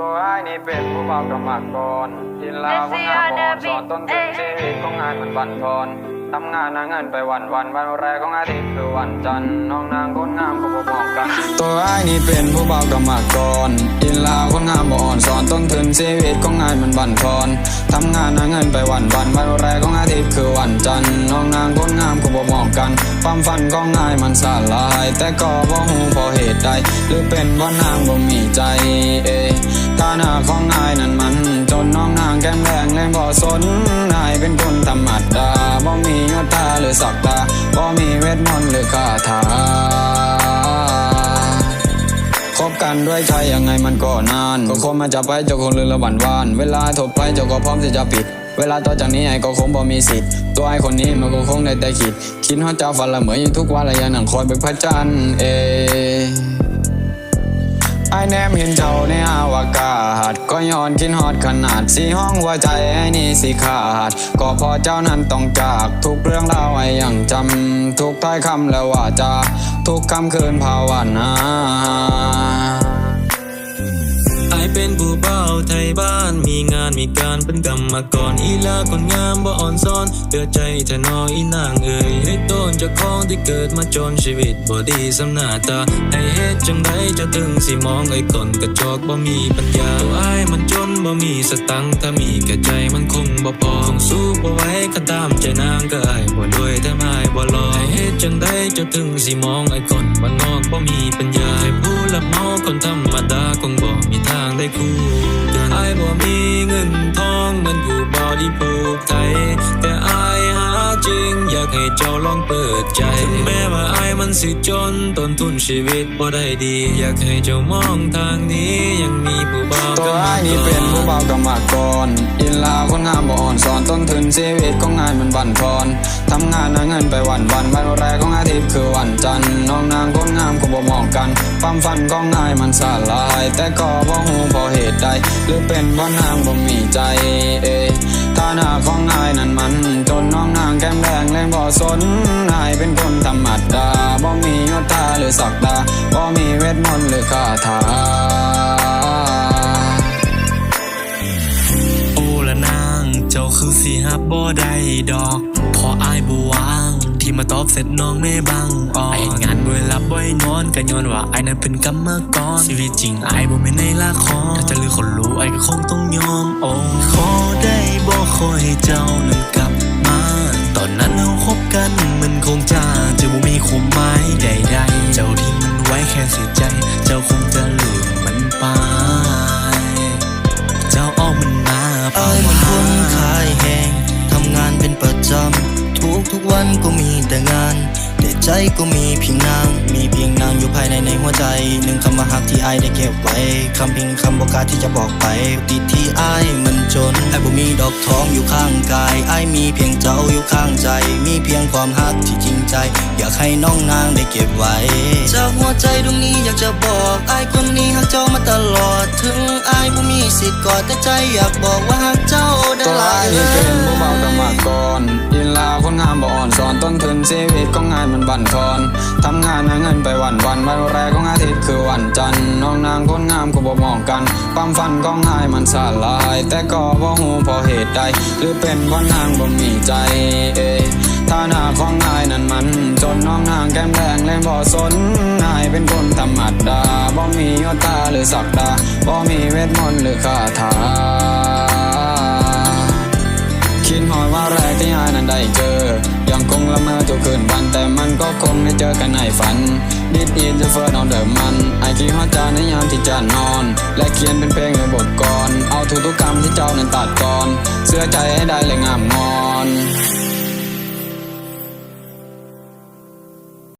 ตัวไอ้ายนี่เป็นผู้เบากรรมากรกินลาคนงานบอดสอนต้นทุนชีวิตของงานมันบั่นทอน ทำงานหาเงินไปวันวันวันแรกของอาทิตย์คือวันจันทร์น้องนางคนงามก็บ่บอกกัน ตัวไอ้นี่เป็นผู้เบากรรมากรกินลาคนงามบ่อ่อนสอนต้นทุนชีวิตของงานมันบั่นทอนทำงานหาเงินไปวันวันวันแรกของอาทิตย์คือวันจันทร์น้องนางคนงามก็บ่บอกกันความฝันของนายมันสลาย แต่ก็บ่ฮู้เพราะเหตุใดหรือเป็นเพราะนางบ่มีใจเอฐานะของนายนั้นมัน จนน้องนางแก้มแดงแรงบ่สนนายเป็นคนธรรมดาบ่มียศตาหรือศักดาบ่มีเวทมนต์หรือคาถาคบกันด้วยใจยังไงมันก็นาน ก็คงมาจะไปเจ้าคงลืมละหวันวาน เวลาถบไปเจ้าก็พร้อมที่จะปิด เวลาต่อจากนี้ไอ้ก็คงบ่มีสิทธิ์ ตัวไอ้คนนี้มันก็คงได้แต่คิด คิดฮอดเจ้าฝันละเหมือนอยู่ทุกวันละยังนั่งคอยเป็นพระจันทร์เอ ไอ้แนมเห็นเจ้าในอวกาศก็ย้อนคิดฮอดขนาดสีห้องว่าใจไอ้นี่สิขาด ก็พอเจ้านั้นต้องจาก ทุกเรื่องราวไอ้ยังจำ ทุกท้ายคำแล้วว่าจะ ทุกคำคืนภาวนาายเป็นผู้เบาไทยบ้าน มีงานมีการเป็นกรรมกรอีลาคนงามบ่อ่อนซ้อนเดือใจเธอนออีนางเอ่ยให้ต้นจากของที่เกิดมาจนชีวิตบ่ดีสำหน้าตาไอเฮ็ดจังไดจะถึงสิมองไอ้คนกระจอกบ่มีปัญญาตัวไอายมันจนบ่มีสตังค์ถ้ามีแก่ใจมันคงบ่พอคงสู้บ่ไหว้คันตามใจนางก็ไอาย จังไดจะถึงสิมองไอ้คนบ้านนอกบ่มีปัญญาให้ผู้รับเหมาคนธรรมดาคงบ่มีทางได้คู่กันไอายบ่มีเงินทองเงินผู้บริโภคไทยแต่ไอายหาจริงอยากให้เจ้าลองเปิดใจถึงแม้ว่าไอายมัน สิจนต้นทุนชีวิตบ่ได้ดี อยากให้เจ้ามองทางนี้ยังมีผู้บ่าวตัวไอ้นี่เป็นผู้เบากรรมากรอินลาคนงามบ่อ่อนสอนต้นทุนชีวิตของงานมันบั่นทอนทำงานหาเงินไปวันวันวันแรกของอาทิตย์คือวันจันทร์น้องนางคนงามก็บ่มองกันความฝันของนายมันสลาย แต่ก็บ่ฮู้เพราะเหตุใดหรือเป็นเพราะนางบ่มีใจเอฐานะของนายนั้นมันจนน้องนาง แก้มแดงแรงบ่สนนายเป็นคนธรรมดาบ่มียศตาหรือศักดาบ่มีเวทมนต์หรือคาถาโอละนางเจ้าคือสิฮับบ่ได้ดอก พออายบ่วางที่มาตอบเสร็จน้องไม่บังอ่อนไองานบ่หลับบ่นอนก็ย้อนว่าไอ้นั้นเป็นกรรมกรชีวิตจริงไอ้บ่แม่นในละครถ้าจะลือคนรู้ไอ้ก็คงต้องยอมโอ้ขอได้บ่ขอให้เจ้านั้นก ตอนนั้นเราคบกันมันคงจะจะบ่มีความหมายใดๆ เจ้าที่มันไว้แค่เสียใจ เจ้าคงจะลืมมันไป เจ้าอ้อมมันมาอายมันคนขายแหงทำงานเป็นประจำทุกทุกวันก็มีแต่งาน แต่ใจก็มีเพียงนาง มีเพียงนางอยู่ภายในในหัวใจ หนึ่งคำว่าหักที่ไอได้เก็บไว้คำเพียงคำบอกกาที่จะบอกไปติดที่ไอมันจนไอบ่มีดอกทองอยู่ข้างกายไอมีเพียงเจ้าอยู่ข้างใจ มีเพียงความหักที่จริงใจ อยากให้น้องนางได้เก็บไว้ จากหัวใจดวงนี้อยากจะบอกไอคนนี้หักเจ้ามาตลอด ถึงไอบ่มีสิทธิ์กอดแต่ใจอยากบอกว่าหักเจ้าได้ตัวหลาร้ายยนี่เป็นผู้เบากรรมากรอิน ลาคนงามบ่อ่อนสอนต้นทุนชีวิตของงานมันบั่นทอนทำงานหาเงินไปวันวันวันแรกของอาทิตย์คือวันจันทร์น้องนางคนงามก็บ่มองกันความฝันของนายมันสลาย แต่ก็บ่ฮู้เพราะเหตุใด หรือเป็นเพราะนางบ่มีใจเอฐานะของนายนั้นมัน จนน้องนางแก้มแดงเลยบ่สนนายเป็นคนธรรมดาบ่มียศตาหรือศักดาบ่มีเวทมนต์หรือคาถา คิดหอยว่าแรกที่อายนั้นได้เจอ ยังคงละเมอทุกคืนวันแต่มันก็คงได้เจอกันในฝัน ดิดอินจะเฟิร์นเอาเดิมมันไอคิดฮอดจาในยามที่จะนอน และเขียนเป็นเพลงในบทกรเอาทุกๆคำที่เจ้านั้นตัดก่อนเสื้อใจให้ได้เลยงามงอน